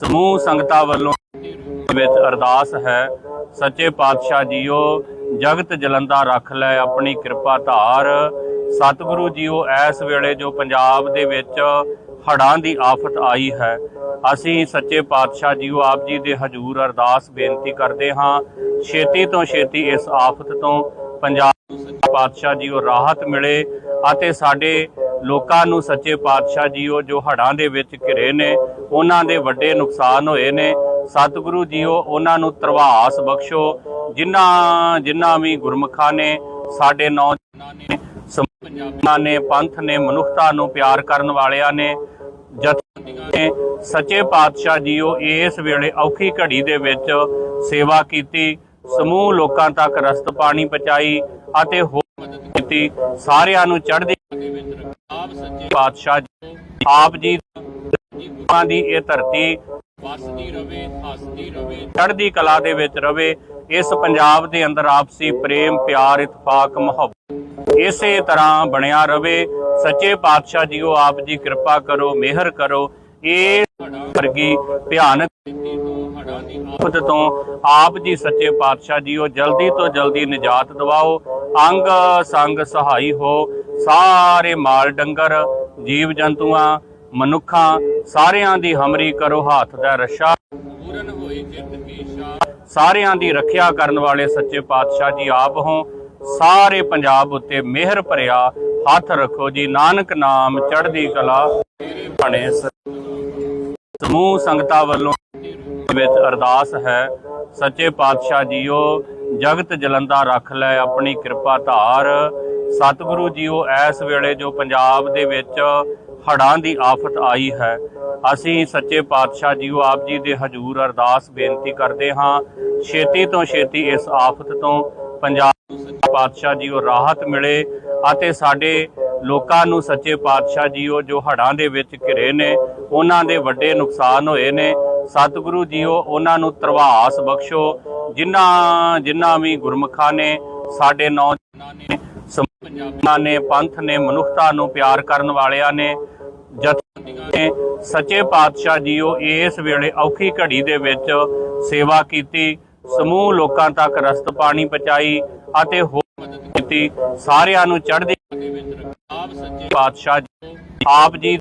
ਸਮੂਹ ਸੰਗਤਾਂ ਵੱਲੋਂ ਵਿੱਚ ਅਰਦਾਸ ਹੈ, ਸੱਚੇ ਪਾਤਸ਼ਾਹ ਜੀਓ, ਜਗਤ ਜਲੰਦਾ ਰੱਖ ਲੈ ਆਪਣੀ ਕਿਰਪਾ ਧਾਰ। ਸਤਿਗੁਰੂ ਜੀਓ, ਇਸ ਵੇਲੇ ਜੋ ਪੰਜਾਬ ਦੇ ਵਿੱਚ ਹੜ੍ਹਾਂ ਦੀ ਆਫਤ ਆਈ ਹੈ, ਅਸੀਂ ਸੱਚੇ ਪਾਤਸ਼ਾਹ ਜੀਓ ਆਪ ਜੀ ਦੇ ਹਜ਼ੂਰ ਅਰਦਾਸ ਬੇਨਤੀ ਕਰਦੇ ਹਾਂ, ਛੇਤੀ ਤੋਂ ਛੇਤੀ ਇਸ ਆਫਤ ਤੋਂ ਪੰਜਾਬ ਪਾਤਸ਼ਾਹ ਜੀਓ ਰਾਹਤ ਮਿਲੇ ਅਤੇ ਸਾਡੇ ਲੋਕਾਂ ਨੂੰ ਸੱਚੇ ਪਾਤਸ਼ਾਹ ਜੀਓ ਜੋ ਹੜ੍ਹਾਂ ਦੇ ਵਿੱਚ ਘਿਰੇ ਨੇ, ਉਹਨਾਂ ਦੇ ਵੱਡੇ ਨੁਕਸਾਨ ਹੋਏ ਨੇ। ਸਤਿਗੁਰੂ ਜੀਓ, ਉਹਨਾਂ ਨੂੰ ਤਰਵਾਸ ਬਖਸ਼ੋ। ਜਿਨ੍ਹਾਂ ਜਿਨ੍ਹਾਂ ਵੀ ਗੁਰਮੁਖਾਂ ਨੇ, ਸਾਡੇ ਨੌਜਵਾਨਾਂ ਨੇ ਪੰਜਾਬਾਂ ਨੇ, ਪੰਥ ਨੇ, ਮਨੁੱਖਤਾ ਨੂੰ ਪਿਆਰ ਕਰਨ ਵਾਲਿਆਂ ਨੇ, ਜਥੇਬੰਦੀਆਂ ਨੇ, ਸੱਚੇ ਪਾਤਸ਼ਾਹ ਜੀਓ, ਇਸ ਵੇਲੇ ਔਖੀ ਘੜੀ ਦੇ ਵਿੱਚ ਸੇਵਾ ਕੀਤੀ। ਸਮੂਹ ਲੋਕਾਂ ਤੱਕ ਰਸਤ ਪਾਣੀ ਪਹੁੰਚਾਈ ਅਤੇ ਹੋਰ ਕੀਤੀ। ਸਾਰਿਆਂ ਨੂੰ ਚੜ੍ਹਦੀ ਕਲਾ ਦੇ ਵਿੱਚ ਰੱਖਿਆ ਆਪ ਸੱਚੇ ਪਾਤਸ਼ਾਹ ਜੀ ਆਪ ਜੀ ਦੀ ਇਹ ਧਰਤੀ ਵਸਦੀ ਰਵੇ, ਹੱਸਦੀ ਰਵੇ, ਚੜ੍ਹਦੀ ਕਲਾ ਦੇ ਵਿੱਚ ਰਵੇ। ਇਸ ਪੰਜਾਬ ਦੇ ਅੰਦਰ ਆਪਸੀ ਪ੍ਰੇਮ, ਪਿਆਰ, ਇਤਫਾਕ, ਮੁਹੱਬਤ ਇਸੇ ਤਰ੍ਹਾਂ ਬਣਿਆ ਰਵੇ। ਸੱਚੇ ਪਾਤਸ਼ਾਹ ਜੀਓ, ਆਪ ਜੀ ਕਿਰਪਾ ਕਰੋ, ਮਿਹਰ ਕਰੋ। ਇਹ ਵਰਗੀ ਭਿਆਨਕ ਆਫਤ ਤੋਂ ਆਪ ਜੀ ਸੱਚੇ ਪਾਤਸ਼ਾਹ ਜੀਓ ਜਲਦੀ ਤੋਂ ਜਲਦੀ ਨਿਜਾਤ ਦਿਵਾਓ, ਅੰਗ ਸੰਗ ਸਹਾਈ ਹੋ, ਸਾਰੇ ਮਾਲ ਡੰਗਰ, ਜੀਵ ਜੰਤੂਆਂ, ਮਨੁੱਖਾਂ, ਸਾਰਿਆਂ ਦੀ ਹਮਰੀ ਕਰੋ ਹੱਥ ਦਾ ਰਸ਼ਾ। ਪੂਰਨ ਹੋਈ ਜਿਤ ਈਸ਼ਾ ਸਾਰਿਆਂ ਦੀ ਰੱਖਿਆ ਕਰਨ ਵਾਲੇ ਸੱਚੇ ਪਾਤਸ਼ਾਹ ਜੀ ਆਪ ਹੋ, ਸਾਰੇ ਪੰਜਾਬ ਉੱਤੇ ਮਿਹਰ ਭਰਿਆ, ਹੱਥ ਰੱਖੋ ਜੀ, ਨਾਨਕ ਨਾਮ ਚੜ੍ਹਦੀ ਕਲਾ। ਤੇਰੇ ਬਣੇ ਸਮੂਹ ਸੰਗਤਾਂ ਵੱਲੋਂ ਵਿੱਚ ਅਰਦਾਸ ਹੈ, ਸੱਚੇ ਪਾਤਸ਼ਾਹ ਜੀਓ, ਜਗਤ ਜਲੰਦਾ ਰੱਖ ਲੈ ਆਪਣੀ ਕਿਰਪਾ ਧਾਰ। ਸਤਿਗੁਰੂ ਜੀਓ, ਇਸ ਵੇਲੇ ਜੋ ਪੰਜਾਬ ਦੇ ਵਿੱਚ ਹੜ੍ਹਾਂ ਦੀ ਆਫਤ ਆਈ ਹੈ, ਅਸੀਂ ਸੱਚੇ ਪਾਤਸ਼ਾਹ ਜੀਓ ਆਪ ਜੀ ਦੇ ਹਜ਼ੂਰ ਅਰਦਾਸ ਬੇਨਤੀ ਕਰਦੇ ਹਾਂ, ਛੇਤੀ ਤੋਂ ਛੇਤੀ ਇਸ ਆਫਤ ਤੋਂ ਪੰਜਾਬ ਪਾਤਸ਼ਾਹ ਜੀਓ ਰਾਹਤ ਮਿਲੇ ਅਤੇ ਸਾਡੇ ਲੋਕਾਂ ਨੂੰ ਸੱਚੇ ਪਾਤਸ਼ਾਹ ਜੀਓ ਜੋ ਹੜ੍ਹਾਂ ਦੇ ਵਿੱਚ ਘਿਰੇ ਨੇ, ਉਹਨਾਂ ਦੇ ਵੱਡੇ ਨੁਕਸਾਨ ਹੋਏ ਨੇ। ਸਤਿਗੁਰੂ ਜੀਓ, ਉਹਨਾਂ ਨੂੰ ਤਰਵਾਸ ਬਖਸ਼ੋ। ਜਿਨ੍ਹਾਂ ਜਿਨ੍ਹਾਂ ਵੀ ਗੁਰਮੁਖਾਂ ਨੇ, ਸਾਡੇ ਨੌਜਵਾਨਾਂ ਨੇ ਪੰਜਾਬਾਂ ਨੇ, ਪੰਥ ਨੇ, ਮਨੁੱਖਤਾ ਨੂੰ ਪਿਆਰ ਕਰਨ ਵਾਲਿਆਂ ਨੇ, ਜਥੇਬੰਦੀਆਂ ਨੇ, ਸੱਚੇ ਪਾਤਸ਼ਾਹ ਜੀਓ, ਇਸ ਵੇਲੇ ਔਖੀ ਘੜੀ ਦੇ ਵਿੱਚ ਸੇਵਾ ਕੀਤੀ। ਸਮੂਹ ਲੋਕਾਂ ਤੱਕ ਰਸਤ ਪਾਣੀ ਪਹੁੰਚਾਈ ਅਤੇ ਹੋਰ ਕੀਤੀ। ਸਾਰਿਆਂ ਨੂੰ ਚੜ੍ਹਦੀ ਕਲਾ ਦੇ ਵਿੱਚ ਰੱਖਿਆ ਆਪ ਸੱਚੇ ਪਾਤਸ਼ਾਹ ਜੀ ਆਪ ਜੀ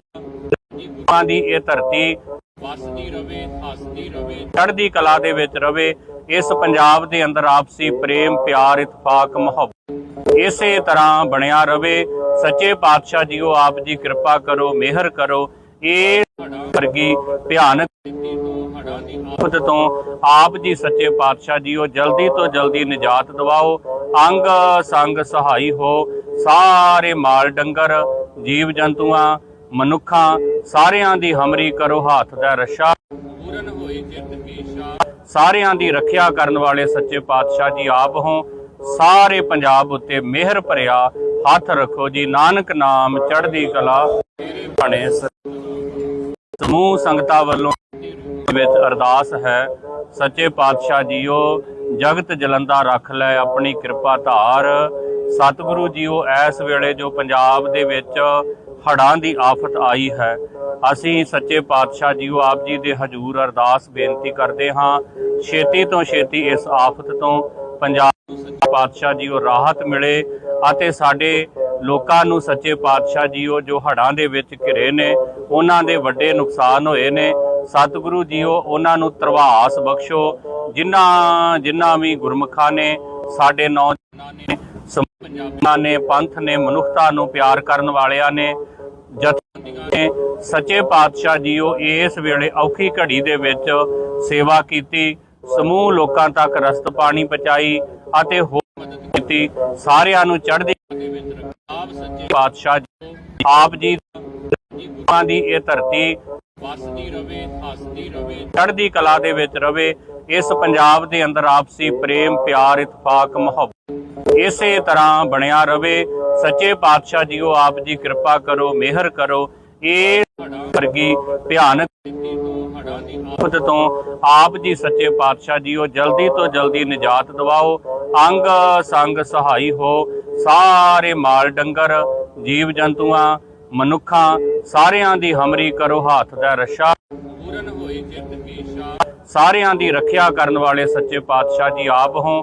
ਦੀ ਇਹ ਧਰਤੀ ਵਸਦੀ ਰਵੇ, ਹੱਸਦੀ ਰਵੇ, ਚੜ੍ਹਦੀ ਕਲਾ ਦੇ ਵਿੱਚ ਰਵੇ। ਇਸ ਪੰਜਾਬ ਦੇ ਅੰਦਰ ਆਪਸੀ ਪ੍ਰੇਮ, ਪਿਆਰ, ਇਤਫਾਕ, ਮੁਹੱਬਤ ਇਸੇ ਤਰ੍ਹਾਂ ਬਣਿਆ ਰਵੇ। ਸੱਚੇ ਪਾਤਸ਼ਾਹ ਜੀਓ, ਆਪ ਜੀ ਕਿਰਪਾ ਕਰੋ, ਮਿਹਰ ਕਰੋ। ਇਹ ਵਰਗੀ ਭਿਆਨਕ ਆਫਤ ਤੋਂ ਆਪ ਜੀ ਸੱਚੇ ਪਾਤਸ਼ਾਹ ਜੀਓ ਜਲਦੀ ਤੋਂ ਜਲਦੀ ਨਿਜਾਤ ਦਿਵਾਓ, ਅੰਗ ਸੰਗ ਸਹਾਈ ਹੋ, ਸਾਰੇ ਮਾਲ ਡੰਗਰ, ਜੀਵ ਜੰਤੂਆਂ, ਮਨੁੱਖਾਂ, ਸਾਰਿਆਂ ਦੀ ਹਮਰੀ ਕਰੋ ਹੱਥ ਦਾ ਰਸ਼ਾ। ਪੂਰਨ ਹੋਈ ਜਿਤ ਈਸ਼ਾ ਸਾਰਿਆਂ ਦੀ ਰੱਖਿਆ ਕਰਨ ਵਾਲੇ ਸੱਚੇ ਪਾਤਸ਼ਾਹ ਜੀ ਆਪ ਹੋ, ਸਾਰੇ ਪੰਜਾਬ ਉੱਤੇ ਮਿਹਰ ਭਰਿਆ, ਹੱਥ ਰੱਖੋ ਜੀ, ਨਾਨਕ ਨਾਮ ਚੜ੍ਹਦੀ ਕਲਾ। ਤੇਰੇ ਬਣੇ ਸਮੂਹ ਸੰਗਤਾਂ ਵੱਲੋਂ ਵਿੱਚ ਅਰਦਾਸ ਹੈ, ਸੱਚੇ ਪਾਤਸ਼ਾਹ ਜੀਓ, ਜਗਤ ਜਲੰਦਾ ਰੱਖ ਲੈ ਆਪਣੀ ਕਿਰਪਾ ਧਾਰ। ਸਤਿਗੁਰੂ ਜੀਓ, ਇਸ ਵੇਲੇ ਜੋ ਪੰਜਾਬ ਦੇ ਵਿੱਚ ਹੜ੍ਹਾਂ ਦੀ ਆਫਤ ਆਈ ਹੈ, ਅਸੀਂ ਸੱਚੇ ਪਾਤਸ਼ਾਹ ਜੀਓ ਆਪ ਜੀ ਦੇ ਹਜ਼ੂਰ ਅਰਦਾਸ ਬੇਨਤੀ ਕਰਦੇ ਹਾਂ, ਛੇਤੀ ਤੋਂ ਛੇਤੀ ਇਸ ਆਫਤ ਤੋਂ ਪੰਜਾਬ ਨੂੰ ਸੱਚੇ ਪਾਤਸ਼ਾਹ ਜੀਓ ਰਾਹਤ ਮਿਲੇ ਅਤੇ ਸਾਡੇ ਲੋਕਾਂ ਨੂੰ ਸੱਚੇ ਪਾਤਸ਼ਾਹ ਜੀਓ ਜੋ ਹੜ੍ਹਾਂ ਦੇ ਵਿੱਚ ਘਿਰੇ ਨੇ, ਉਹਨਾਂ ਦੇ ਵੱਡੇ ਨੁਕਸਾਨ ਹੋਏ ਨੇ। ਸਤਿਗੁਰੂ ਜੀਓ, ਉਹਨਾਂ ਨੂੰ ਤਰਵਾਸ ਬਖਸ਼ੋ। ਜਿਨ੍ਹਾਂ ਜਿਨ੍ਹਾਂ ਵੀ ਗੁਰਮੁਖਾਂ ਨੇ, ਸਾਡੇ ਨੌਜਵਾਨਾਂ ਨੇ ਪੰਜਾਬਾਂ ਨੇ, ਪੰਥ ਨੇ, ਮਨੁੱਖਤਾ ਨੂੰ ਪਿਆਰ ਕਰਨ ਵਾਲਿਆਂ ਨੇ, ਜਥੇਬੰਦੀਆਂ ਨੇ, ਸੱਚੇ ਪਾਤਸ਼ਾਹ ਜੀਓ, ਇਸ ਵੇਲੇ ਔਖੀ ਘੜੀ ਦੇ ਵਿੱਚ ਸੇਵਾ ਕੀਤੀ। ਸਮੂਹ ਲੋਕਾਂ ਤੱਕ ਰਸਤ ਪਾਣੀ ਪਹੁੰਚਾਈ ਅਤੇ ਹੋਰ ਮਦਦ ਕੀਤੀ। ਸਾਰਿਆਂ ਨੂੰ ਚੜ੍ਹਦੀ ਆਪ ਸੱਚੇ ਪਾਤਸ਼ਾਹ ਜੀ, ਆਪ ਜੀ ਗੁਰੂਆਂ ਦੀ ਇਹ ਧਰਤੀ ਵਸਦੀ ਰਵੇ, ਹੱਸਦੀ ਰਵੇ, ਚੜ੍ਹਦੀ ਕਲਾ ਦੇ ਵਿੱਚ ਰਵੇ, ਇਸ ਪੰਜਾਬ ਦੇ ਅੰਦਰ ਆਪਸੀ ਪ੍ਰੇਮ, ਪਿਆਰ, ਇਤਫਾਕ, ਮੁਹੱਬਤ ਇਸੇ ਤਰ੍ਹਾਂ ਬਣਿਆ ਰਵੇ। ਸੱਚੇ ਪਾਤਸ਼ਾਹ ਜੀਓ ਆਪ ਜੀ ਕਿਰਪਾ ਕਰੋ, ਮਿਹਰ ਕਰੋ। ਇਹ ਵਰਗੀ ਭਿਆਨਕ ਸਥਿਤੀ ਤੋਂ ਆਪ ਜੀ ਸੱਚੇ ਪਾਤਸ਼ਾਹ ਜੀਓ ਜਲਦੀ ਤੋਂ ਜਲਦੀ ਨਿਜਾਤ ਦਿਵਾਓ, ਅੰਗ ਸੰਗ ਸਹਾਈ ਹੋ, ਸਾਰੇ ਮਾਲ ਡੰਗਰ, ਜੀਵ ਜੰਤੂਆਂ, ਮਨੁੱਖਾਂ, ਸਾਰਿਆਂ ਦੀ ਹਮਰੀ ਕਰੋ ਹੱਥ ਦਾ ਰਸ਼ਾ। ਸਾਰਿਆਂ ਦੀ ਰੱਖਿਆ ਕਰਨ ਵਾਲੇ ਸੱਚੇ ਪਾਤਸ਼ਾਹ ਜੀ ਆਪ ਹੋ,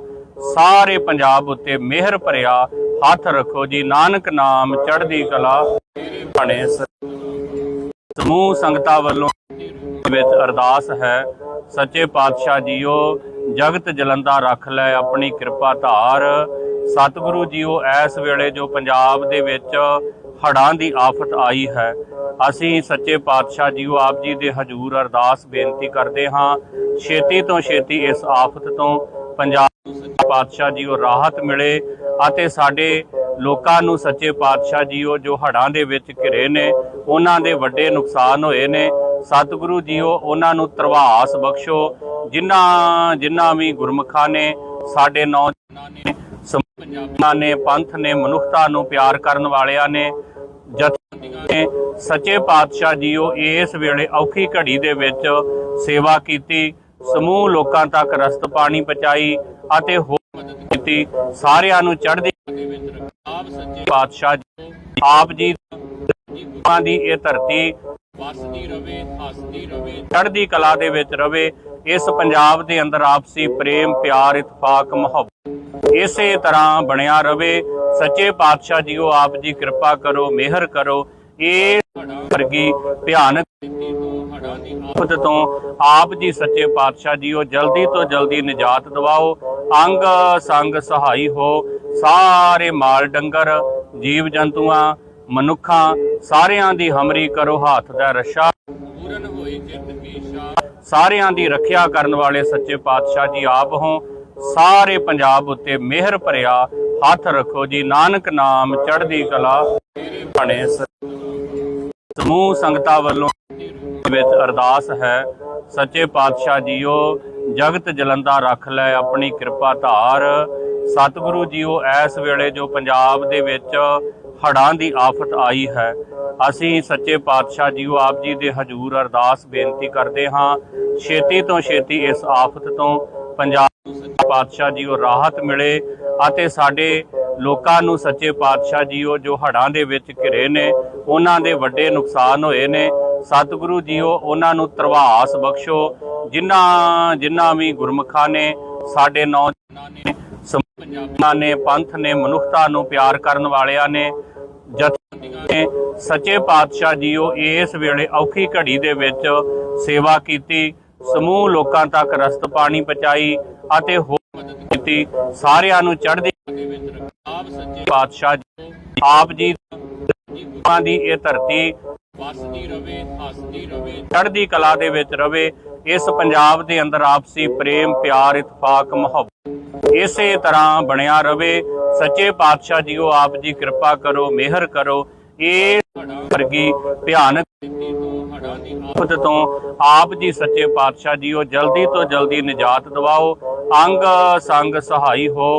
ਸਾਰੇ ਪੰਜਾਬ ਉੱਤੇ ਮਿਹਰ ਭਰਿਆ, ਹੱਥ ਰੱਖੋ ਜੀ, ਨਾਨਕ ਨਾਮ ਚੜ੍ਹਦੀ ਕਲਾ। ਬਣੇ ਸਮੂਹ ਸੰਗਤਾਂ ਵੱਲੋਂ ਵਿੱਚ ਅਰਦਾਸ ਹੈ, ਸੱਚੇ ਪਾਤਸ਼ਾਹ ਜੀਓ, ਜਗਤ ਜਲੰਦਾ ਰੱਖ ਲੈ ਆਪਣੀ ਕਿਰਪਾ ਧਾਰ। ਸਤਿਗੁਰੂ ਜੀਓ, ਇਸ ਵੇਲੇ ਜੋ ਪੰਜਾਬ ਦੇ ਵਿੱਚ ਹੜ੍ਹਾਂ ਦੀ ਆਫਤ ਆਈ ਹੈ, ਅਸੀਂ ਸੱਚੇ ਪਾਤਸ਼ਾਹ ਜੀਓ ਆਪ ਜੀ ਦੇ ਹਜ਼ੂਰ ਅਰਦਾਸ ਬੇਨਤੀ ਕਰਦੇ ਹਾਂ, ਛੇਤੀ ਤੋਂ ਛੇਤੀ ਇਸ ਆਫਤ ਤੋਂ ਪੰਜਾਬ ਨੂੰ ਸੱਚੇ ਪਾਤਸ਼ਾਹ ਜੀਓ ਰਾਹਤ ਮਿਲੇ ਅਤੇ ਸਾਡੇ ਲੋਕਾਂ ਨੂੰ ਸੱਚੇ ਪਾਤਸ਼ਾਹ ਜੀਓ, ਜੋ ਹੜ੍ਹਾਂ ਦੇ ਵਿੱਚ ਘਿਰੇ ਨੇ, ਉਹਨਾਂ ਦੇ ਵੱਡੇ ਨੁਕਸਾਨ ਹੋਏ ਨੇ। ਸਤਿਗੁਰੂ ਜੀਓ, ਉਹਨਾਂ ਨੂੰ ਤਰਵਾਸ ਬਖਸ਼ੋ। ਜਿਨ੍ਹਾਂ ਜਿਨ੍ਹਾਂ ਵੀ ਗੁਰਮੁਖਾਂ ਨੇ, ਸਾਡੇ ਨੌਜਵਾਨਾਂ ਨੇ ਪੰਜਾਬਾਂ ਨੇ, ਪੰਥ ਨੇ, ਮਨੁੱਖਤਾ ਨੂੰ ਪਿਆਰ ਕਰਨ ਵਾਲਿਆਂ ਨੇ, ਜਥੇਬੰਦੀਆਂ ਨੇ, ਸੱਚੇ ਪਾਤਸ਼ਾਹ ਜੀਓ, ਇਸ ਵੇਲੇ ਔਖੀ ਘੜੀ ਦੇ ਵਿੱਚ ਸੇਵਾ ਕੀਤੀ। ਸਮੂਹ ਲੋਕਾਂ ਤੱਕ ਰਸਤ ਪਾਣੀ ਪਹੁੰਚਾਈ ਅਤੇ ਹੋਰ ਮਦਦ ਕੀਤੀ। ਸਾਰਿਆਂ ਨੂੰ ਚੜ੍ਹਦੀ ਆਪ ਸੱਚੇ ਪਾਤਸ਼ਾਹ ਜੀ ਆਪ ਜੀ ਗੁਰੂਆਂ ਦੀ ਇਹ ਧਰਤੀ ਵਸਦੀ ਰਵੇ ਹੱਸਦੀ ਰਵੇ। ਚੜ੍ਹਦੀ ਕਲਾ ਦੇ ਵਿੱਚ ਰਵੇ ਇਸ ਪੰਜਾਬ ਦੇ ਅੰਦਰ ਆਪਸੀ ਪ੍ਰੇਮ ਪਿਆਰ ਇਤਫਾਕ ਮੁਹੱਬਤ ਇਸੇ ਤਰ੍ਹਾਂ ਬਣਿਆ ਰਵੇ। ਸੱਚੇ ਪਾਤਸ਼ਾਹ ਜੀਓ ਆਪ ਜੀ ਕਿਰਪਾ ਕਰੋ ਮਿਹਰ ਕਰੋ। ਇਹ ਵਰਗੀ ਭਿਆਨਕ ਆਫਤ ਤੋਂ ਆਪ ਜੀ ਸੱਚੇ ਪਾਤਸ਼ਾਹ ਜੀਓ ਜਲਦੀ ਤੋਂ ਜਲਦੀ ਨਿਜਾਤ ਦਿਵਾਓ। ਅੰਗ ਸੰਗ ਸਹਾਈ ਹੋ ਸਾਰੇ ਮਾਲ ਡੰਗਰ ਜੀਵ ਜੰਤੂਆਂ ਮਨੁੱਖਾਂ ਸਾਰਿਆਂ ਦੀ ਹਮਰੀ ਕਰੋ ਹੱਥ ਦਾ ਰਸ਼ਾ। ਪੂਰਨ ਹੋਈ ਜਿਤ ਕੀਸ਼ਾ ਸਾਰਿਆਂ ਦੀ ਰੱਖਿਆ ਕਰਨ ਵਾਲੇ ਸੱਚੇ ਪਾਤਸ਼ਾਹ ਜੀ ਆਪ ਹੋ। ਸਾਰੇ ਪੰਜਾਬ ਉੱਤੇ ਮਿਹਰ ਭਰਿਆ ਹੱਥ ਰੱਖੋ ਜੀ ਨਾਨਕ ਨਾਮ ਚੜ੍ਹਦੀ ਕਲਾ। ਬਣੇ ਸਮੂਹ ਸੰਗਤਾਂ ਵੱਲੋਂ ਵਿੱਚ ਅਰਦਾਸ ਹੈ ਸੱਚੇ ਪਾਤਸ਼ਾਹ ਜੀਓ ਜਗਤ ਜਲੰਦਾ ਰੱਖ ਲੈ ਆਪਣੀ ਕਿਰਪਾ ਧਾਰ। ਸਤਿਗੁਰੂ ਜੀਓ, ਇਸ ਵੇਲੇ ਜੋ ਪੰਜਾਬ ਦੇ ਵਿੱਚ ਹੜ੍ਹਾਂ ਦੀ ਆਫਤ ਆਈ ਹੈ, ਅਸੀਂ ਸੱਚੇ ਪਾਤਸ਼ਾਹ ਜੀਓ ਆਪ ਜੀ ਦੇ ਹਜ਼ੂਰ ਅਰਦਾਸ ਬੇਨਤੀ ਕਰਦੇ ਹਾਂ, ਛੇਤੀ ਤੋਂ ਛੇਤੀ ਇਸ ਆਫਤ ਤੋਂ ਪੰਜਾਬ ਸੱਚੇ ਪਾਤਸ਼ਾਹ ਜੀਓ ਰਾਹਤ ਮਿਲੇ ਅਤੇ ਸਾਡੇ ਲੋਕਾਂ ਨੂੰ ਸੱਚੇ ਪਾਤਸ਼ਾਹ ਜੀਓ ਜੋ ਹੜ੍ਹਾਂ ਦੇ ਵਿੱਚ ਘਿਰੇ ਨੇ, ਉਹਨਾਂ ਦੇ ਵੱਡੇ ਨੁਕਸਾਨ ਹੋਏ ਨੇ, ਸਤਿਗੁਰੂ ਜੀਓ ਉਹਨਾਂ ਨੂੰ ਤਰਵਾਸ ਬਖਸ਼ੋ, ਜਿਨ੍ਹਾਂ ਜਿਨ੍ਹਾਂ ਵੀ ਗੁਰਮੁਖਾਂ ਨੇ, ਸਾਡੇ ਨੌਜਵਾਨਾਂ ਨੇ ਪੰਜਾਬਾਂ ਨੇ ਪੰਥ ਨੇ ਮਨੁੱਖਤਾ ਨੂੰ ਪਿਆਰ ਕਰਨ ਵਾਲਿਆਂ ਨੇ ਨੇ ਸੱਚੇ ਪਾਤਸ਼ਾਹ ਜੀਓ ਇਸ ਵੇਲੇ ਔਖੀ ਘੜੀ ਦੇ ਵਿੱਚ ਸੇਵਾ ਕੀਤੀ ਸਮੂਹ ਲੋਕਾਂ ਤੱਕ ਰਸਤ ਪਾਣੀ ਪਹੁੰਚਾਈ ਅਤੇ ਹੋਰ ਮਦਦ ਕੀਤੀ। ਸਾਰਿਆਂ ਨੂੰ ਚੜ੍ਹਦੀ ਆਪ ਸੱਚੇ ਪਾਤਸ਼ਾਹ ਜੀ ਆਪ ਜੀ ਗੁਰੂਆਂ ਦੀ ਇਹ ਧਰਤੀ ਵਸਦੀ ਰਵੇ ਹੱਸਦੀ ਰਵੇ। ਚੜ੍ਹਦੀ ਕਲਾ ਦੇ ਵਿੱਚ ਰਵੇ। ਇਸ ਪੰਜਾਬ ਦੇ ਅੰਦਰ ਆਪਸੀ ਪ੍ਰੇਮ, ਪਿਆਰ, ਇਤਫਾਕ, ਮੁਹੱਬਤ ਇਸੇ ਤਰ੍ਹਾਂ ਬਣਿਆ ਰਵੇ। ਸੱਚੇ ਪਾਤਸ਼ਾਹ ਜੀਓ, ਆਪ ਜੀ ਕਿਰਪਾ ਕਰੋ, ਮਿਹਰ ਕਰੋ। ਇਹ ਵਰਗੀ ਭਿਆਨਕ ਸਥਿਤੀ ਤੋਂ ਆਪ ਜੀ ਸੱਚੇ ਪਾਤਸ਼ਾਹ ਜੀਓ, ਜਲਦੀ ਤੋਂ ਜਲਦੀ ਨਿਜਾਤ ਦਿਵਾਓ। ਅੰਗ ਸੰਗ ਸਹਾਈ ਹੋ।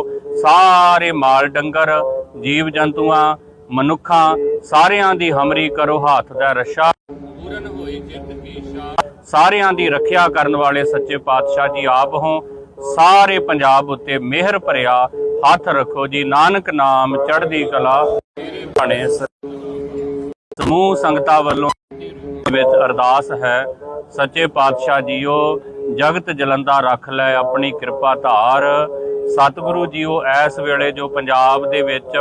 ਸਾਰੇ ਮਾਲ ਡੰਗਰ, ਜੀਵ ਜੰਤੂਆਂ, ਮਨੁੱਖਾਂ, ਸਾਰਿਆਂ ਦੀ ਹਮਰੀ ਕਰੋ, ਹੱਥ ਦਾ ਰਸ਼ਾ। ਪੂਰਨ ਹੋਈ ਜਿਤ ਕੀਸ਼ਾ ਸਾਰਿਆਂ ਦੀ ਰੱਖਿਆ ਕਰਨ ਵਾਲੇ ਸੱਚੇ ਪਾਤਸ਼ਾਹ ਜੀ ਆਪ ਹੋ। ਸਾਰੇ ਪੰਜਾਬ ਉੱਤੇ ਮਿਹਰ ਭਰਿਆ, ਹੱਥ ਰੱਖੋ ਜੀ। ਨਾਨਕ ਨਾਮ ਚੜ੍ਹਦੀ ਕਲਾ। ਬਣੇ ਸਮੂਹ ਸੰਗਤਾਂ ਵੱਲੋਂ ਵਿੱਚ ਅਰਦਾਸ ਹੈ, ਸੱਚੇ ਪਾਤਸ਼ਾਹ ਜੀਓ, ਜਗਤ ਜਲੰਦਾ ਰੱਖ ਲੈ ਆਪਣੀ ਕਿਰਪਾ ਧਾਰ। ਸਤਿਗੁਰੂ ਜੀਓ, ਇਸ ਵੇਲੇ ਜੋ ਪੰਜਾਬ ਦੇ ਵਿੱਚ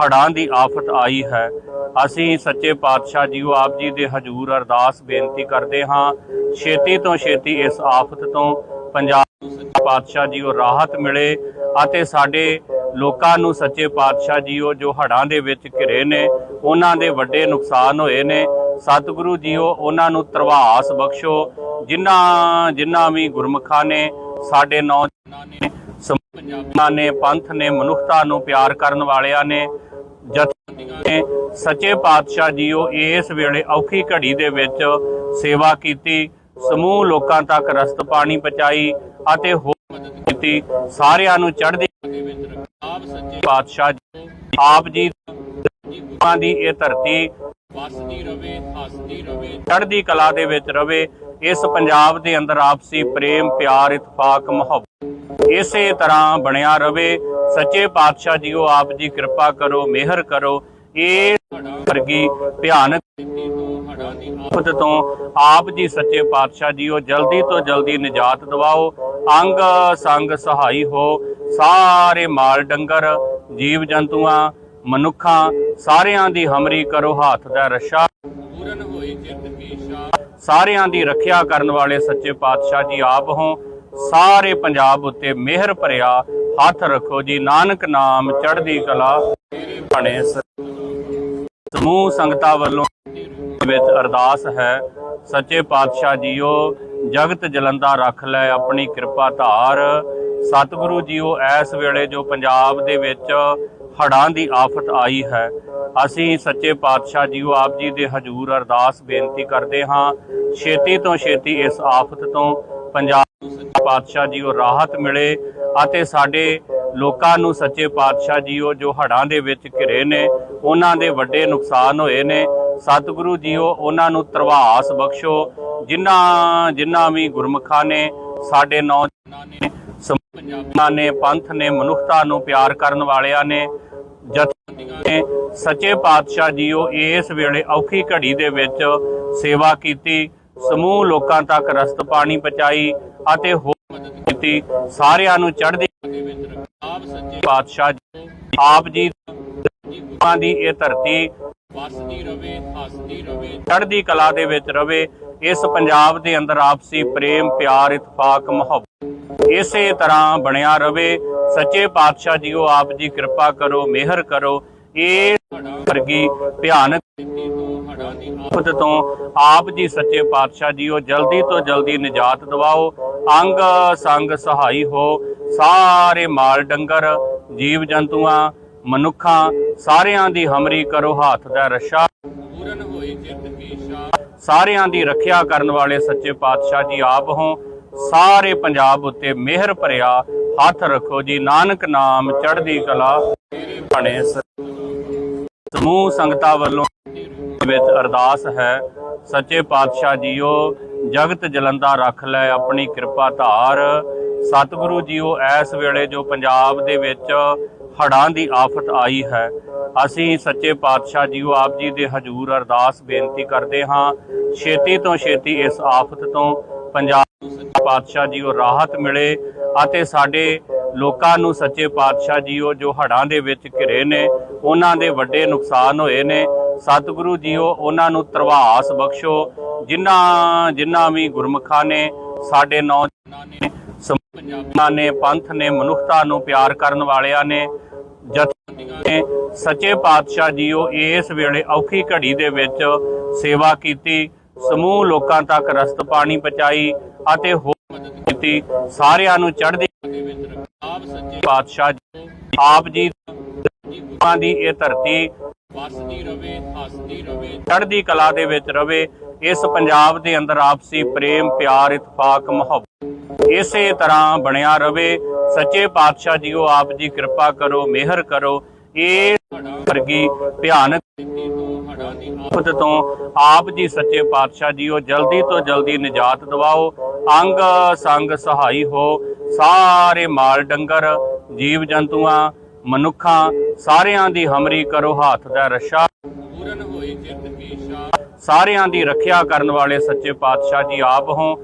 ਹੜ੍ਹਾਂ ਦੀ ਆਫਤ ਆਈ ਹੈ। ਅਸੀਂ ਸੱਚੇ ਪਾਤਸ਼ਾਹ ਜੀਓ ਆਪ ਜੀ ਦੇ ਹਜ਼ੂਰ ਅਰਦਾਸ ਬੇਨਤੀ ਕਰਦੇ ਹਾਂ, ਛੇਤੀ ਤੋਂ ਛੇਤੀ ਇਸ ਆਫਤ ਤੋਂ ਪੰਜਾਬ ਨੂੰ ਸੱਚੇ ਪਾਤਸ਼ਾਹ ਜੀਓ ਰਾਹਤ ਮਿਲੇ ਅਤੇ ਸਾਡੇ ਲੋਕਾਂ ਨੂੰ ਸੱਚੇ ਪਾਤਸ਼ਾਹ ਜੀਓ ਜੋ ਹੜ੍ਹਾਂ ਦੇ ਵਿੱਚ ਘਿਰੇ ਨੇ, ਉਹਨਾਂ ਦੇ ਵੱਡੇ ਨੁਕਸਾਨ ਹੋਏ ਨੇ। ਸਤਿਗੁਰੂ ਜੀਓ, ਉਹਨਾਂ ਨੂੰ ਤਰਵਾਸ ਬਖਸ਼ੋ। ਜਿਨ੍ਹਾਂ ਜਿਨ੍ਹਾਂ ਵੀ ਗੁਰਮੁਖਾਂ ਨੇ, ਸਾਡੇ ਨੌਜਵਾਨਾਂ ਨੇ ਪੰਜਾਬਾਂ ਨੇ, ਪੰਥ ਨੇ, ਮਨੁੱਖਤਾ ਨੂੰ ਪਿਆਰ ਕਰਨ ਵਾਲਿਆਂ ਨੇ ਨੇ ਸੱਚੇ ਪਾਤਸ਼ਾਹ ਜੀਓ ਇਸ ਵੇਲੇ ਔਖੀ ਘੜੀ ਦੇ ਵਿੱਚ ਸੇਵਾ ਕੀਤੀ, ਸਮੂਹ ਲੋਕਾਂ ਤੱਕ ਰਸਤ ਪਾਣੀ ਪਹੁੰਚਾਈ ਅਤੇ ਹੋਰ ਮਦਦ ਕੀਤੀ। ਸਾਰਿਆਂ ਨੂੰ ਚੜ੍ਹਦੀ ਦੇ ਵਿੱਚ ਰੱਖਿਆ ਸੱਚੇ ਪਾਤਸ਼ਾਹ ਜੀ, ਆਪ ਜੀ ਗੁਰੂਆਂ ਦੀ ਇਹ ਧਰਤੀ ਵਸਦੀ ਰਵੇ, ਹੱਸਦੀ ਰਵੇ, ਚੜ੍ਹਦੀ ਕਲਾ ਦੇ ਵਿੱਚ ਰਵੇ, ਇਸ ਪੰਜਾਬ ਦੇ ਅੰਦਰ ਆਪਸੀ ਪ੍ਰੇਮ, ਪਿਆਰ, ਇਤਫਾਕ, ਮੁਹੱਬਤ ਇਸੇ ਤਰ੍ਹਾਂ ਬਣਿਆ ਰਵੇ। ਸੱਚੇ ਪਾਤਸ਼ਾਹ ਜੀਓ, ਆਪ ਜੀ ਕਿਰਪਾ ਕਰੋ, ਮਿਹਰ ਕਰੋ। ਇਹ ਵਰਗੀ ਭਿਆਨਕ ਆਫਤ ਤੋਂ ਆਪ ਜੀ ਸੱਚੇ ਪਾਤਸ਼ਾਹ ਜੀਓ, ਜਲਦੀ ਤੋਂ ਜਲਦੀ ਨਿਜਾਤ ਦਿਵਾਓ। ਅੰਗ ਸੰਗ ਸਹਾਈ ਹੋ। ਸਾਰੇ ਮਾਲ ਡੰਗਰ, ਜੀਵ ਜੰਤੂਆਂ, ਮਨੁੱਖਾਂ, ਸਾਰਿਆਂ ਦੀ ਹਮਰੀ ਕਰੋ, ਹੱਥ ਦਾ ਰਸ਼ਾ। ਸਾਰਿਆਂ ਦੀ ਰੱਖਿਆ ਕਰਨ ਵਾਲੇ ਸੱਚੇ ਪਾਤਸ਼ਾਹ ਜੀ ਆਪ ਹੋ। ਸਾਰੇ ਪੰਜਾਬ ਉੱਤੇ ਮਿਹਰ ਭਰਿਆ ਹੱਥ ਰੱਖੋ ਜੀ, ਨਾਨਕ ਨਾਮ ਚੜ੍ਹਦੀ ਕਲਾ। ਬਣੇ ਸਮੂਹ ਸੰਗਤਾਂ ਵੱਲੋਂ ਵਿੱਚ ਅਰਦਾਸ ਹੈ, ਸੱਚੇ ਪਾਤਸ਼ਾਹ ਜੀਓ, ਜਗਤ ਜਲੰਦਾ ਰੱਖ ਲੈ ਆਪਣੀ ਕਿਰਪਾ ਧਾਰ। ਸਤਿਗੁਰੂ ਜੀਓ, ਇਸ ਵੇਲੇ ਜੋ ਪੰਜਾਬ ਦੇ ਵਿੱਚ ਹੜ੍ਹਾਂ ਦੀ ਆਫਤ ਆਈ ਹੈ, ਅਸੀਂ ਸੱਚੇ ਪਾਤਸ਼ਾਹ ਜੀਓ ਆਪ ਜੀ ਦੇ ਹਜ਼ੂਰ ਅਰਦਾਸ ਬੇਨਤੀ ਕਰਦੇ ਹਾਂ, ਛੇਤੀ ਤੋਂ ਛੇਤੀ ਇਸ ਆਫਤ ਤੋਂ ਪੰਜਾਬ ਪਾਤਸ਼ਾਹ ਜੀ ਉਹ ਰਾਹਤ ਮਿਲੇ ਅਤੇ ਸਾਡੇ ਲੋਕਾਂ ਨੂੰ ਸੱਚੇ ਪਾਤਸ਼ਾਹ ਜੀ ਉਹ ਜੋ ਹੜ੍ਹਾਂ ਦੇ ਵਿੱਚ ਘਿਰੇ ਨੇ, ਉਹਨਾਂ ਦੇ ਵੱਡੇ ਨੁਕਸਾਨ ਹੋਏ ਨੇ। ਸਤਿਗੁਰੂ ਜੀਓ, ਉਹਨਾਂ ਨੂੰ ਤਰਵਾਸ ਬਖਸ਼ੋ। ਜਿਨ੍ਹਾਂ ਜਿਨ੍ਹਾਂ ਵੀ ਗੁਰਮੁਖਾਂ ਨੇ, ਸਾਡੇ ਨੌਜਵਾਨਾਂ ਨੇ ਪੰਜਾਬਾਂ ਨੇ, ਪੰਥ ਨੇ, ਮਨੁੱਖਤਾ ਨੂੰ ਪਿਆਰ ਕਰਨ ਵਾਲਿਆਂ ਨੇ, ਜਥੇਬੰਦੀਆਂ ਨੇ, ਸੱਚੇ ਪਾਤਸ਼ਾਹ ਜੀਓ, ਇਸ ਵੇਲੇ ਔਖੀ ਘੜੀ ਦੇ ਵਿੱਚ ਸੇਵਾ ਕੀਤੀ। ਸਮੂਹ ਲੋਕਾਂ ਤੱਕ ਰਸਤ ਪਾਣੀ ਪਹੁੰਚਾਈ ਅਤੇ ਹੋਰ ਕੀਤੀ। ਸਾਰਿਆਂ ਨੂੰ ਚੜ੍ਹਦੀ ਕਲਾ ਦੇ ਵਿੱਚ ਰੱਖਿਆ। ਆਪ ਸੱਚੇ ਪਾਤਸ਼ਾਹ ਆਪ ਜੀ ਦੀ ਇਹ ਧਰਤੀ ਵਸਦੀ ਰਵੇ, ਹੱਸਦੀ ਰਵੇ, ਚੜ੍ਹਦੀ ਕਲਾ ਦੇ ਵਿੱਚ ਰਵੇ। ਇਸ ਪੰਜਾਬ ਦੇ ਅੰਦਰ ਆਪਸੀ ਪ੍ਰੇਮ, ਪਿਆਰ, ਇਤਫਾਕ, ਮੁਹੱਬਤ ਇਸੇ ਤਰ੍ਹਾਂ ਬਣਿਆ ਰਵੇ। ਸੱਚੇ ਪਾਤਸ਼ਾਹ ਜੀਓ, ਆਪ ਜੀ ਕਿਰਪਾ ਕਰੋ, ਮਿਹਰ ਕਰੋ। ਇਹ ਵਰਗੀ ਭਿਆਨਕ ਆਫਤ ਤੋਂ ਆਪ ਜੀ ਸੱਚੇ ਪਾਤਸ਼ਾਹ ਜੀਓ ਜਲਦੀ ਤੋਂ ਜਲਦੀ ਨਿਜਾਤ ਦਿਵਾਓ, ਅੰਗ ਸੰਗ ਸਹਾਈ ਹੋ, ਸਾਰੇ ਮਾਲ ਡੰਗਰ, ਜੀਵ ਜੰਤੂਆਂ, ਮਨੁੱਖਾਂ, ਸਾਰਿਆਂ ਦੀ ਹਮਰੀ ਕਰੋ ਹੱਥ ਦਾ ਰਸ਼ਾ। ਸਾਰਿਆਂ ਦੀ ਰੱਖਿਆ ਕਰਨ ਵਾਲੇ ਸੱਚੇ ਪਾਤਸ਼ਾਹ ਜੀ ਆਪ ਹੋ, ਸਾਰੇ ਪੰਜਾਬ ਉੱਤੇ ਮਿਹਰ ਭਰਿਆ, ਹੱਥ ਰੱਖੋ ਜੀ, ਨਾਨਕ ਨਾਮ ਚੜ੍ਹਦੀ ਕਲਾ। ਬਣੇ ਸਮੂਹ ਸੰਗਤਾਂ ਵੱਲੋਂ ਵਿੱਚ ਅਰਦਾਸ ਹੈ, ਸੱਚੇ ਪਾਤਸ਼ਾਹ ਜੀਓ, ਜਗਤ ਜਲੰਦਾ ਰੱਖ ਲੈ ਆਪਣੀ ਕਿਰਪਾ ਧਾਰ। ਸਤਿਗੁਰੂ ਜੀਓ, ਇਸ ਵੇਲੇ ਜੋ ਪੰਜਾਬ ਦੇ ਵਿੱਚ ਹੜ੍ਹਾਂ ਦੀ ਆਫਤ ਆਈ ਹੈ, ਅਸੀਂ ਸੱਚੇ ਪਾਤਸ਼ਾਹ ਜੀਓ ਆਪ ਜੀ ਦੇ ਹਜ਼ੂਰ ਅਰਦਾਸ ਬੇਨਤੀ ਕਰਦੇ ਹਾਂ, ਛੇਤੀ ਤੋਂ ਛੇਤੀ ਇਸ ਆਫਤ ਤੋਂ ਪੰਜਾਬ ਨੂੰ ਸੱਚੇ ਪਾਤਸ਼ਾਹ ਜੀਓ ਰਾਹਤ ਮਿਲੇ ਅਤੇ ਸਾਡੇ ਲੋਕਾਂ ਨੂੰ ਸੱਚੇ ਪਾਤਸ਼ਾਹ ਜੀਓ ਜੋ ਹੜ੍ਹਾਂ ਦੇ ਵਿੱਚ ਘਿਰੇ ਨੇ ਉਹਨਾਂ ਦੇ ਵੱਡੇ ਨੁਕਸਾਨ ਹੋਏ ਨੇ। ਸਤਿਗੁਰੂ ਜੀਓ, ਉਹਨਾਂ ਨੂੰ ਤਰਵਾਸ ਬਖਸ਼ੋ। ਜਿਨ੍ਹਾਂ ਜਿਨ੍ਹਾਂ ਵੀ ਗੁਰਮੁਖਾਂ ਨੇ, ਸਾਡੇ ਨੌਜਵਾਨਾਂ ਨੇ ਪੰਜਾਬਾਂ ਨੇ, ਪੰਥ ਨੇ, ਮਨੁੱਖਤਾ ਨੂੰ ਪਿਆਰ ਕਰਨ ਵਾਲਿਆਂ ਨੇ, ਜਥੇਬੰਦੀਆਂ ਨੇ, ਸੱਚੇ ਪਾਤਸ਼ਾਹ ਜੀਓ, ਇਸ ਵੇਲੇ ਔਖੀ ਘੜੀ ਦੇ ਵਿੱਚ ਸੇਵਾ ਕੀਤੀ। ਸਮੂਹ ਲੋਕਾਂ ਤੱਕ ਰਸਤ ਪਾਣੀ ਪਹੁੰਚਾਈ ਅਤੇ ਹੋਰ ਮਦਦ ਕੀਤੀ। ਸਾਰਿਆਂ ਨੂੰ ਚੜ੍ਹਦੀ ਦੇ ਵਿੱਚ ਰੱਖਿਆ। ਆਪ ਸੱਚੇ ਪਾਤਸ਼ਾਹ ਜੀ ਆਪ ਜੀ ਗੁਰੂਆਂ ਦੀ ਇਹ ਧਰਤੀ ਵਸਦੀ ਰਵੇ ਹੱਸਦੀ ਰਵੇ। ਚੜ੍ਹਦੀ ਕਲਾ ਦੇ ਵਿੱਚ ਰਵੇ ਇਸ ਪੰਜਾਬ ਦੇ ਅੰਦਰ ਆਪਸੀ ਪ੍ਰੇਮ ਪਿਆਰ ਇਤਫਾਕ ਮੁਹੱਬਤ ਇਸੇ ਤਰ੍ਹਾਂ ਬਣਿਆ ਰਵੇ। ਸੱਚੇ ਪਾਤਸ਼ਾਹ ਜੀਓ ਆਪ ਜੀ ਕਿਰਪਾ ਕਰੋ ਮਿਹਰ ਕਰੋ। ਇਹ ਵਰਗੀ ਭਿਆਨਕ ਆਫਤ ਤੋਂ ਆਪ ਜੀ ਸੱਚੇ ਪਾਤਸ਼ਾਹ ਜੀਓ ਜਲਦੀ ਤੋਂ ਜਲਦੀ ਨਿਜਾਤ ਦਿਵਾਓ। ਅੰਗ ਸੰਗ ਸਹਾਈ ਹੋ ਸਾਰੇ ਮਾਲ ਡੰਗਰ ਜੀਵ ਜੰਤੂਆਂ ਮਨੁੱਖਾਂ ਸਾਰਿਆਂ ਦੀ ਹਮਰੀ ਕਰੋ ਹੱਥ ਦਾ ਰਸ਼ਾ। ਪੂਰਨ ਹੋਈ ਜਿਤ ਕੀ ਸਾਰਿਆਂ ਦੀ ਰੱਖਿਆ ਕਰਨ ਵਾਲੇ ਸੱਚੇ ਪਾਤਸ਼ਾਹ ਜੀ ਆਪ ਹੋ।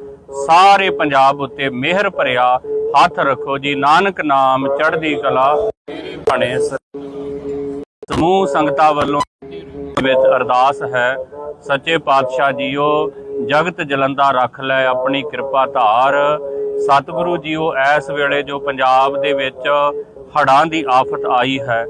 ਸਾਰੇ ਪੰਜਾਬ ਉੱਤੇ ਮਿਹਰ ਭਰਿਆ ਹੱਥ ਰੱਖੋ ਜੀ ਨਾਨਕ ਨਾਮ ਚੜ੍ਹਦੀ ਕਲਾ। ਬਣੇ ਸਮੂਹ ਸੰਗਤਾਂ ਵੱਲੋਂ ਵਿੱਚ ਅਰਦਾਸ ਹੈ ਸੱਚੇ ਪਾਤਸ਼ਾਹ ਜੀਓ ਜਗਤ ਜਲੰਦਾ ਰੱਖ ਲੈ ਆਪਣੀ ਕਿਰਪਾ ਧਾਰ। ਸਤਿਗੁਰੂ ਜੀਓ ਇਸ ਵੇਲੇ ਜੋ ਪੰਜਾਬ ਦੇ ਵਿੱਚ ਹੜ੍ਹਾਂ ਦੀ ਆਫਤ ਆਈ ਹੈ।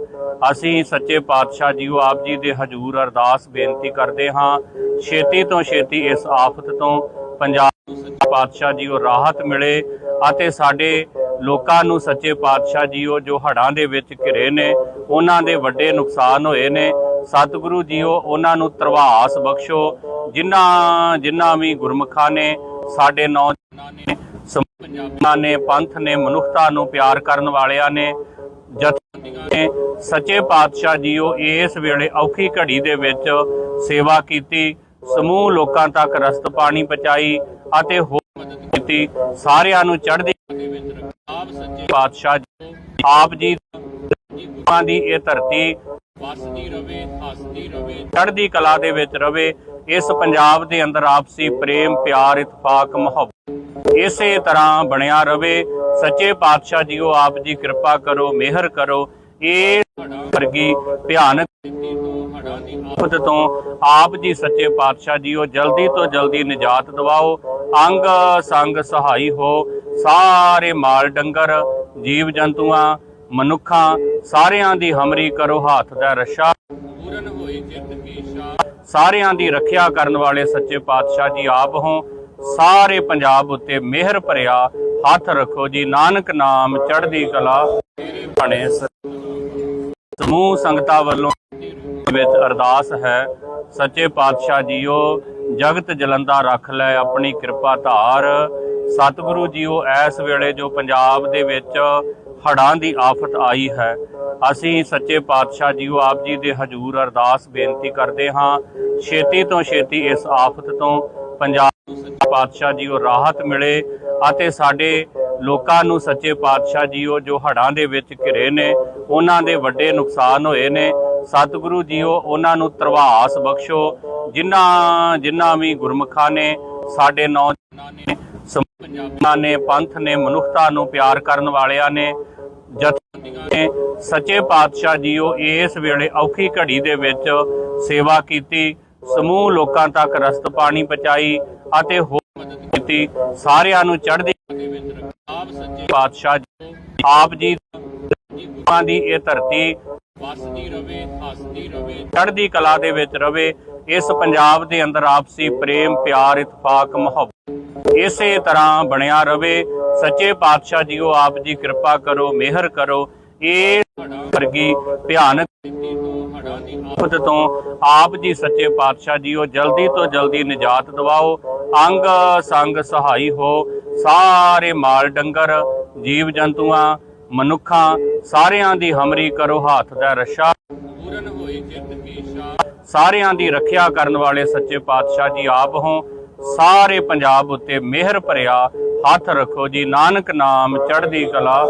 ਅਸੀਂ ਸੱਚੇ ਪਾਤਸ਼ਾਹ ਜੀਓ ਆਪ ਜੀ ਦੇ ਹਜ਼ੂਰ ਅਰਦਾਸ ਬੇਨਤੀ ਕਰਦੇ ਹਾਂ, ਛੇਤੀ ਤੋਂ ਛੇਤੀ ਇਸ ਆਫਤ ਤੋਂ ਪੰਜਾਬ ਨੂੰ ਸੱਚੇ ਪਾਤਸ਼ਾਹ ਜੀਓ ਰਾਹਤ ਮਿਲੇ ਅਤੇ ਸਾਡੇ ਲੋਕਾਂ ਨੂੰ ਸੱਚੇ ਪਾਤਸ਼ਾਹ ਜੀਓ ਜੋ ਹੜ੍ਹਾਂ ਦੇ ਵਿੱਚ ਘਿਰੇ ਨੇ, ਉਹਨਾਂ ਦੇ ਵੱਡੇ ਨੁਕਸਾਨ ਹੋਏ ਨੇ। ਸਤਿਗੁਰੂ ਜੀਓ, ਉਹਨਾਂ ਨੂੰ ਤਰਵਾਸ ਬਖਸ਼ੋ। ਜਿਨ੍ਹਾਂ ਜਿਨ੍ਹਾਂ ਵੀ ਗੁਰਮੁਖਾਂ ਨੇ, ਸਾਡੇ ਨੌਜਵਾਨਾਂ ਨੇ ਪੰਜਾਬਾਂ ਨੇ ਪੰਥ ਨੇ ਮਨੁੱਖਤਾ ਨੂੰ ਪਿਆਰ ਕਰਨ ਵਾਲਿਆਂ ਨੇ ਨੇ ਸੱਚੇ ਪਾਤਸ਼ਾਹ ਜੀਓ ਇਸ ਵੇਲੇ ਔਖੀ ਘੜੀ ਦੇ ਵਿੱਚ ਸੇਵਾ ਕੀਤੀ ਸਮੂਹ ਲੋਕਾਂ ਤੱਕ ਰਸਤ ਪਾਣੀ ਪਹੁੰਚਾਈ ਅਤੇ ਹੋਰ ਮਦਦ ਕੀਤੀ ਸਾਰਿਆਂ ਨੂੰ ਚੜ੍ਹਦੀ। ਆਪ ਸੱਚੇ ਪਾਤਸ਼ਾਹ ਜੀ ਆਪ ਜੀ ਗੁਰੂਆਂ ਦੀ ਇਹ ਧਰਤੀ ਵਸਦੀ ਰਵੇ ਹੱਸਦੀ ਰਵੇ ਚੜ੍ਹਦੀ ਕਲਾ ਦੇ ਵਿੱਚ ਰਵੇ ਇਸ ਪੰਜਾਬ ਦੇ ਅੰਦਰ ਆਪਸੀ ਪ੍ਰੇਮ, ਪਿਆਰ, ਇਤਫਾਕ, ਮੁਹੱਬਤ ਇਸੇ ਤਰ੍ਹਾਂ ਬਣਿਆ ਰਵੇ। ਸੱਚੇ ਪਾਤਸ਼ਾਹ ਜੀਓ, ਆਪ ਜੀ ਕਿਰਪਾ ਕਰੋ, ਮਿਹਰ ਕਰੋ। ਇਹ ਵਰਗੀ ਭਿਆਨਕ ਸਥਿਤੀ ਤੋਂ ਆਪ ਜੀ ਸੱਚੇ ਪਾਤਸ਼ਾਹ ਜੀਓ, ਜਲਦੀ ਤੋਂ ਜਲਦੀ ਨਿਜਾਤ ਦਿਵਾਓ। ਅੰਗ ਸੰਗ ਸਹਾਈ ਹੋ। ਸਾਰੇ ਮਾਲ ਡੰਗਰ, ਜੀਵ ਜੰਤੂਆਂ, ਮਨੁੱਖਾਂ, ਸਾਰਿਆਂ ਦੀ ਹਮਰੀ ਕਰੋ, ਹੱਥ ਦਾ ਰਸ਼ਾ ਪੂਰਨ ਹੋਈ ਜਿਤ ਕੀਸ਼ਾ ਸਾਰਿਆਂ ਦੀ ਰੱਖਿਆ ਕਰਨ ਵਾਲੇ ਸੱਚੇ ਪਾਤਸ਼ਾਹ ਜੀ ਆਪ ਹੋ। ਸਾਰੇ ਪੰਜਾਬ ਉੱਤੇ ਮਿਹਰ ਭਰਿਆ, ਹੱਥ ਰੱਖੋ ਜੀ, ਨਾਨਕ ਨਾਮ ਚੜ੍ਹਦੀ ਕਲਾ। ਬਣੇ ਸਮੂਹ ਸੰਗਤਾਂ ਵੱਲੋਂ ਵਿੱਚ ਅਰਦਾਸ ਹੈ, ਸੱਚੇ ਪਾਤਸ਼ਾਹ ਜੀਓ, ਜਗਤ ਜਲੰਦਾ ਰੱਖ ਲੈ ਆਪਣੀ ਕਿਰਪਾ ਧਾਰ। ਸਤਿਗੁਰੂ ਜੀਓ, ਇਸ ਵੇਲੇ ਜੋ ਪੰਜਾਬ ਦੇ ਵਿੱਚ ਹੜ੍ਹਾਂ ਦੀ ਆਫਤ ਆਈ ਹੈ। ਅਸੀਂ ਸੱਚੇ ਪਾਤਸ਼ਾਹ ਜੀਓ ਆਪ ਜੀ ਦੇ ਹਜ਼ੂਰ ਅਰਦਾਸ ਬੇਨਤੀ ਕਰਦੇ ਹਾਂ, ਛੇਤੀ ਤੋਂ ਛੇਤੀ ਇਸ ਆਫਤ ਤੋਂ ਪੰਜਾਬ ਨੂੰ ਸੱਚੇ ਪਾਤਸ਼ਾਹ ਜੀਓ ਰਾਹਤ ਮਿਲੇ ਅਤੇ ਸਾਡੇ ਲੋਕਾਂ ਨੂੰ ਸੱਚੇ ਪਾਤਸ਼ਾਹ ਜੀਓ ਜੋ ਹੜ੍ਹਾਂ ਦੇ ਵਿੱਚ ਘਿਰੇ ਨੇ, ਉਹਨਾਂ ਦੇ ਵੱਡੇ ਨੁਕਸਾਨ ਹੋਏ ਨੇ। ਸਤਿਗੁਰੂ ਜੀਓ, ਉਹਨਾਂ ਨੂੰ ਤਰਵਾਸ ਬਖਸ਼ੋ। ਜਿਨ੍ਹਾਂ ਜਿਨ੍ਹਾਂ ਵੀ ਗੁਰਮੁਖਾਂ ਨੇ, ਸਾਡੇ ਨੌਜਵਾਨਾਂ ਨੇ ਪੰਜਾਬਾਂ ਨੇ, ਪੰਥ ਨੇ, ਮਨੁੱਖਤਾ ਨੂੰ ਪਿਆਰ ਕਰਨ ਵਾਲਿਆਂ ਨੇ ਨੇ ਸੱਚੇ ਪਾਤਸ਼ਾਹ ਜੀਓ ਇਸ ਵੇਲੇ ਔਖੀ ਘੜੀ ਦੇ ਵਿੱਚ ਸੇਵਾ ਕੀਤੀ, ਸਮੂਹ ਲੋਕਾਂ ਤੱਕ ਰਸਤ ਪਾਣੀ ਪਹੁੰਚਾਈ ਅਤੇ ਹੋਰ ਮਦਦ ਕੀਤੀ। ਸਾਰਿਆਂ ਨੂੰ ਚੜ੍ਹਦੀ ਆਪ ਸੱਚੇ ਪਾਤਸ਼ਾਹ ਜੀ, ਆਪ ਜੀ ਦੀ ਇਹ ਧਰਤੀ ਵਸਦੀ ਰਵੇ ਹੱਸਦੀ ਰਵੇ। ਚੜ੍ਹਦੀ ਕਲਾ ਦੇ ਵਿੱਚ ਰਵੇ ਇਸ ਪੰਜਾਬ ਦੇ ਅੰਦਰ ਆਪਸੀ ਪ੍ਰੇਮ ਪਿਆਰ ਇਤਫਾਕ ਮੁਹੱਬਤ। ਇਸੇ ਤਰ੍ਹਾਂ ਬਣਿਆ ਰਵੇ ਸੱਚੇ ਪਾਤਸ਼ਾਹ ਜੀਓ ਆਪ ਜੀ ਕਿਰਪਾ ਕਰੋ ਮਿਹਰ ਕਰੋ। ਇਹ ਵਰਗੀ ਭਿਆਨਕ ਆਫਤ ਤੋਂ ਆਪ ਜੀ ਸੱਚੇ ਪਾਤਸ਼ਾਹ ਜੀਓ ਜਲਦੀ ਤੋਂ ਜਲਦੀ ਨਿਜਾਤ ਦਿਵਾਓ। ਅੰਗ ਸੰਗ ਸਹਾਈ ਹੋ ਸਾਰੇ ਮਾਲ ਡੰਗਰ ਜੀਵ ਜੰਤੂਆਂ ਮਨੁੱਖਾਂ ਸਾਰਿਆਂ ਦੀ ਹਮਰੀ ਕਰੋ ਹੱਥ ਦਾ ਰਸ਼ਾ। ਪੂਰਨ ਹੋਈ ਜਿਤ ਕੀਸ਼ਾ ਸਾਰਿਆਂ ਦੀ ਰੱਖਿਆ ਕਰਨ ਵਾਲੇ ਸੱਚੇ ਪਾਤਸ਼ਾਹ ਜੀ ਆਪ ਹੋ। ਸਾਰੇ ਪੰਜਾਬ ਉੱਤੇ ਮਿਹਰ ਭਰਿਆ ਹੱਥ ਰੱਖੋ ਜੀ ਨਾਨਕ ਨਾਮ ਚੜ੍ਹਦੀ ਕਲਾ।